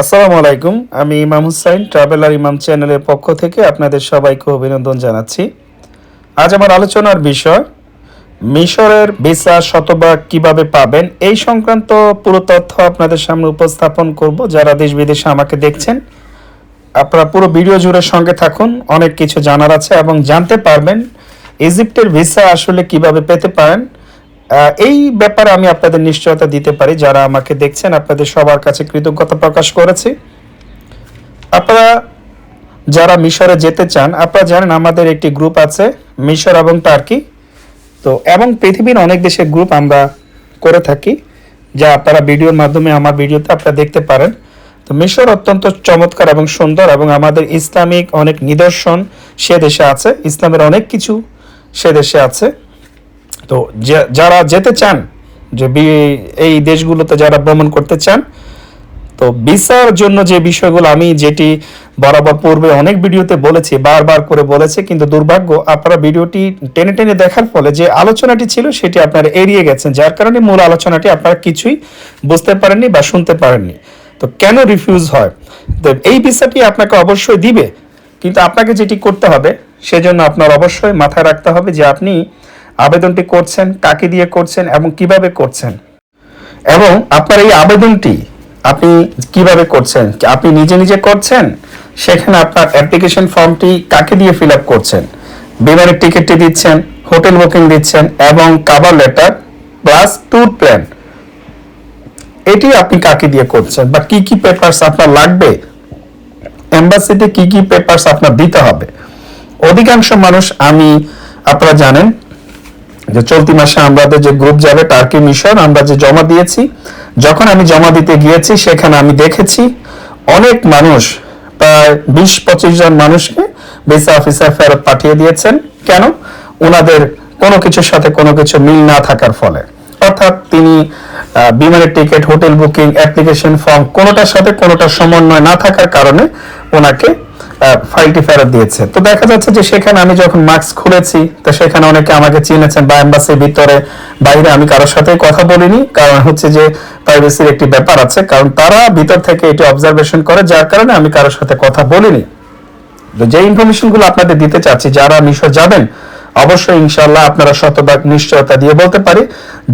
আসসালামু আলাইকুম। আমি ইমাম হুসাইন, ট্রাভেলার ইমাম চ্যানেলের পক্ষ থেকে আপনাদের সবাইকে অভিনন্দন জানাচ্ছি। আজ আমার আলোচনার বিষয়, মিশরের ভিসা শতভাগ কীভাবে পাবেন? এই সংক্রান্ত পুরো তথ্য আপনাদের সামনে উপস্থাপন করব। যারা দেশ বিদেশে আমাকে দেখছেন, আপনারা পুরো ভিডিও জুড়ে সঙ্গে থাকুন। অনেক কিছু জানার আছে এবং জানতে পারবেন, ইজিপ্টের ভিসা আসলে কীভাবে পেতে পারেন। এই ব্যাপারে আমি আপনাদের নিশ্চয়তা দিতে পারি। যারা আমাকে দেখছেন, আপনাদের সবার কাছে কৃতজ্ঞতা প্রকাশ করেছি। আপনারা যারা মিশরে যেতে চান, আপনারা জানেন আমাদের একটি গ্রুপ আছে, মিশর এবং টার্কি। তো, এবং পৃথিবীর অনেক দেশের গ্রুপ আমরা করে থাকি, যা আপনারা ভিডিওর মাধ্যমে আমার ভিডিওতে আপনারা দেখতে পারেন। তো, মিশর অত্যন্ত চমৎকার এবং সুন্দর এবং আমাদের ইসলামিক অনেক নিদর্শন সে দেশে আছে, ইসলামের অনেক কিছু সে দেশে আছে। তো যারা যেতে চান, যে এই দেশগুলোতে যারা ভ্রমণ করতে চান, তো ভিসার জন্য যে বিষয়গুলো আমি যেটি বরাবর পূর্বে অনেক ভিডিওতে বলেছি, বারবার করে বলেছি, কিন্তু দুর্ভাগ্য, আপনারা ভিডিওটি টেনে টেনে দেখার ফলে যে আলোচনাটি ছিল, সেটি আপনারা এড়িয়ে গেছেন, যার কারণে মূল আলোচনাটি আপনারা কিছুই বুঝতে পারেননি বা শুনতে পারেননি। তো কেন রিফিউজ হয়? তো এই ভিসাটি আপনাকে অবশ্যই দিবে, কিন্তু আপনাকে যেটি করতে হবে, সেজন্য আপনার অবশ্যই মাথায় রাখতে হবে যে আপনি আবেদনটি করছেন, কাকে দিয়ে করছেন এবং কীভাবে করছেন? এবং আপনার এই আবেদনটি আপনি কীভাবে করছেন? আপনি নিজে নিজে করছেন? সেখানে আপনার অ্যাপ্লিকেশন ফর্মটি কাকে দিয়ে ফিল আপ করছেন? বিমানের টিকিটটি দিচ্ছেন, হোটেল বুকিং দিচ্ছেন এবং cover letter plus tour plan এটি আপনি কাকে দিয়ে করছেন? বা কি কি পেপারস আপনার লাগবে? এম্বাসিতে কি কি পেপারস আপনার দিতে হবে? অধিকাংশ মানুষ আমি, আপনারা জানেন যে চলতি মাসে আমাদের যে গ্রুপ যাবে টার্কি মিশন আমরা যে জমা দিয়েছি, যখন আমি জমা দিতে গিয়েছি, সেখানে আমি দেখেছি অনেক মানুষ, প্রায় বিশ পঁচিশ জন মানুষকে ভিসা অফিসার ফেরত পাঠিয়ে দিয়েছেন। কেন? ওনাদের কোনো কিছুর সাথে কোনো কিছু মিল না থাকার ফলে। অর্থাৎ তিনি বিমানের ticket hotel booking application form কোনোটার সাথে কোনোটার সমন্বয় না থাকার কারণে ওনাকে ফাইলটি ফেরত দিয়েছে। তো দেখা যাচ্ছে যে সেখানে আমি যখন মাস্ক খুলেছি, তো সেখানে অনেকে আমাকে চিনেছেন বা এম্বাসির ভিতরে, বাইরে আমি কারোর সাথে কথা বলিনি, কারণ হচ্ছে যে প্রাইভেসির একটি ব্যাপার আছে, কারণ তারা ভিতর থেকে এটি অবজারভেশন করে, যার কারণে আমি কারোর সাথে কথা বলিনি। তো যে ইনফরমেশনগুলো আপনাদের দিতে চাচ্ছি, যারা মিশর যাবেন, অবশ্যই ইনশাল্লাহ আপনারা শতভাগ নিশ্চয়তা দিয়ে বলতে পারি।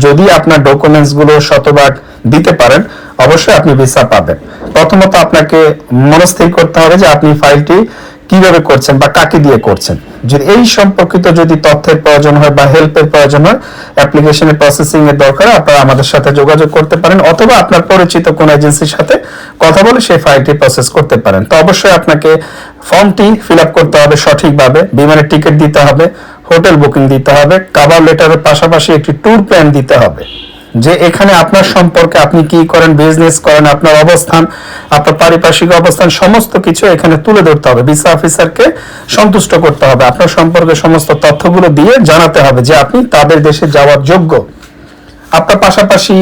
যদি আপনার ডকুমেন্টসগুলো শতভাগ দিতে পারেন অবশ্যই আপনি ভিসা পাবেন। প্রথমত আপনাকে মনস্থির করতে হবে যে আপনি ফাইলটি কীভাবে করছেন বা কাকে দিয়ে করছেন। যদি এই সম্পর্কিত যদি তথ্যের প্রয়োজন হয় বা হেল্পের প্রয়োজন হয় অ্যাপ্লিকেশনের প্রসেসিং এর দরকার, আপনারা আমাদের সাথে যোগাযোগ করতে পারেন অথবা আপনার পরিচিত কোন এজেন্সির সাথে কথা বলে সেই ফাইলটি প্রসেস করতে পারেন। তো অবশ্যই আপনাকে ফর্মটি ফিল করতে হবে সঠিকভাবে, বিমানের টিকিট দিতে হবে হোটেল বুকিং দিতে হবে কাভার লেটারের পাশাপাশি একটি ট্যুর প্ল্যান দিতে হবে। যে এখানে আপনার সম্পর্কে আপনি কি করেন বিজনেস করেন, আপনার অবস্থান, আপনার পারিপার্শ্বিক অবস্থান, সমস্ত কিছু এখানে তুলে ধরতে হবে। ভিসা অফিসারকে সন্তুষ্ট করতে হবে। আপনার সম্পর্কে সমস্ত তথ্যগুলো দিয়ে জানাতে হবে যে আপনি তাদের দেশে যাওয়ার যোগ্য। আপনার পাশাপাশি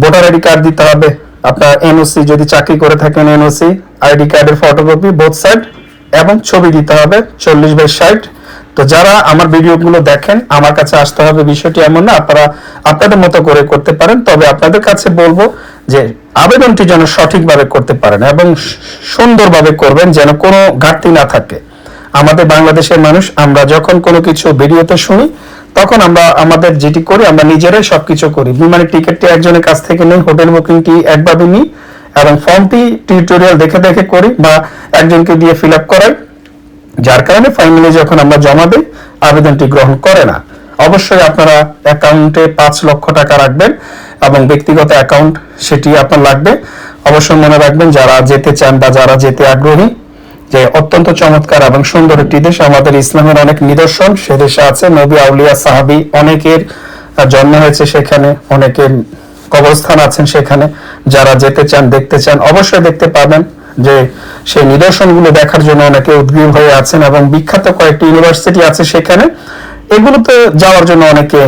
ভোটার আইডি কার্ড দিতে হবে। আপনার এনওসি যদি চাকরি করে থাকেন এনওসি আইডি কার্ডের ফটোকপি বোথ সাইড এবং ছবি দিতে হবে, চল্লিশ বাই ষাট। তো যারা আমার ভিডিওগুলো দেখেন, আমার কাছে আসতে হবে বিষয়টি এমন না, আপনারা আপনাদের মতো করে করতে পারেন, তবে আপনাদের কাছে বলব যে আবেদনটি যেন সঠিকভাবে করতে পারেন এবং সুন্দরভাবে করবেন যেন কোনো ঘাটতি না থাকে। আমাদের বাংলাদেশের মানুষ, আমরা যখন কোনো কিছু ভিডিওতে শুনি, তখন আমরা আমাদের যেটি করি, আমরা নিজেরাই সবকিছু করি। বিমানের টিকিটটি একজনের কাছ থেকে নিই, হোটেল বুকিংটি একভাবে নিই এবং ফর্মটি টিউটোরিয়াল দেখে দেখে করি বা একজনকে দিয়ে ফিল আপ করাই। যার কারণে ফাইনালি যখন আমরা জমা দিই, আবেদনটি গ্রহণ করে না। অবশ্যই আপনারা অ্যাকাউন্টে পাঁচ লক্ষ টাকা রাখবেন এবং ব্যক্তিগত অ্যাকাউন্ট সেটি আপনার লাগবে। অবশ্যই মনে রাখবেন, যারা যেতে চান বা যারা যেতে আগ্রহী, যে অত্যন্ত চমৎকার এবং সুন্দর একটি দেশ, আমাদের ইসলামের অনেক নিদর্শন, সে দেশে আছে নবী আউলিয়া সাহাবি, অনেকের জন্ম হয়েছে সেখানে, অনেকের কবরস্থান আছেন সেখানে। যারা যেতে চান, দেখতে চান, অবশ্যই দেখতে পাবেন। যে সেই নিদর্শনগুলো দেখার জন্য অনেকে উদ্গ্রীব হয়ে আছেন এবং বিখ্যাত কয়েকটি ইউনিভার্সিটি আছে সেখানে। এগুলোতে যাওয়ার জন্য অনেকে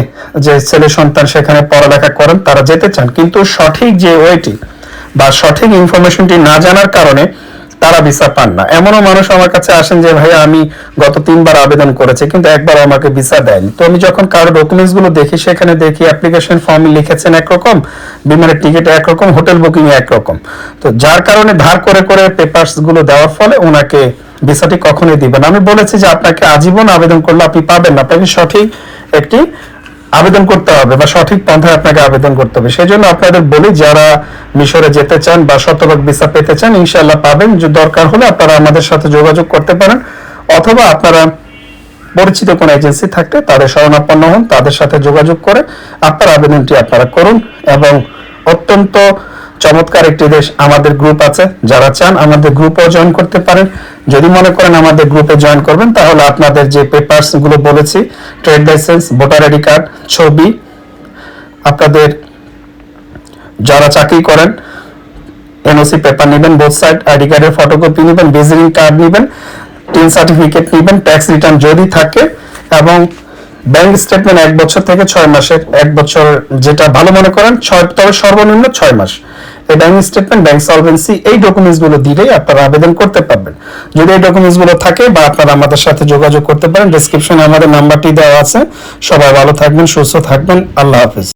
যে ছেলে সন্তান সেখানে পড়ালেখা করেন, তারা যেতে চান। কিন্তু সঠিক যে ওয়েটি বা সঠিক ইনফরমেশনটি না জানার কারণে তারা ভিসা পান না। এমনও মানুষ আমার কাছে আসেন যে ভাই আমি গত তিনবার আবেদন করেছি, কিন্তু একবার আমাকে ভিসা দেয়নি। তো আমি যখন কারও ডকুমেন্টসগুলো দেখি, সেখানে দেখি অ্যাপ্লিকেশন ফর্মে লিখেছেন একরকম। বিমানের টিকিট একরকম, হোটেল বুকিং একরকম। তো যার কারণে ধার করে করে পেপারসগুলো দেওয়ার ফলে ওনাকে ভিসাটি কখনোই দিবেন আমি বলেছি যে আপনাকে আজীবন আবেদন করলে আপনি পাবেন না। আপনাকে সঠিক একটি আবেদন করতে হবে বা সঠিক পন্থায় আপনাকে আবেদন করতে হবে। সেই জন্য আপনাদের বলি, যারা মিশরে যেতে চান বা শতভাগ ভিসা পেতে চান ইনশাল্লাহ পাবেন। যে দরকার হলে আপনারা আমাদের সাথে যোগাযোগ করতে পারেন, অথবা আপনারা পরিচিত কোন এজেন্সি থাকলে তাদের শরণাপন্ন হন, তাদের সাথে যোগাযোগ করে আপনার আবেদনটি আপনারা করুন এবং অত্যন্ত চমৎকার একটি দেশ আমাদের গ্রুপ আছে। যারা চান আমাদের গ্রুপেও জয়েন করতে পারেন। যদি মনে করেন আমাদের গ্রুপে জয়েন করবেন, তাহলে আপনাদের যে পেপারসগুলো বলেছি trade license voter ID card ছবি, আপনাদের যারা চাকরি করেন এনওসি পেপার নেবেন বোথ সাইড আইডি কার্ডের ফটোকপি নেবেন ভিজিটিং কার্ড নেবেন। টিন সার্টিফিকেট নেবেন ট্যাক্স রিটার্ন যদি থাকে, এবং ব্যাংক স্টেটমেন্ট এক বছর থেকে ছয় মাসের এক বছর যেটা ভালো মনে করেন, ছয়, তবে সর্বনিম্ন ছয় মাস। এই ব্যাংক স্টেটমেন্ট ব্যাংক সলভেন্সি এই ডকুমেন্টসগুলো দিলেই আপনারা আবেদন করতে পারবেন। যদি এই ডকুমেন্টসগুলো থাকে বা আপনারা আমাদের সাথে যোগাযোগ করতে পারেন ডিসক্রিপশনে আমাদের নাম্বারটি দেওয়া আছে। সবাই ভালো থাকবেন, সুস্থ থাকবেন। আল্লাহ হাফিজ।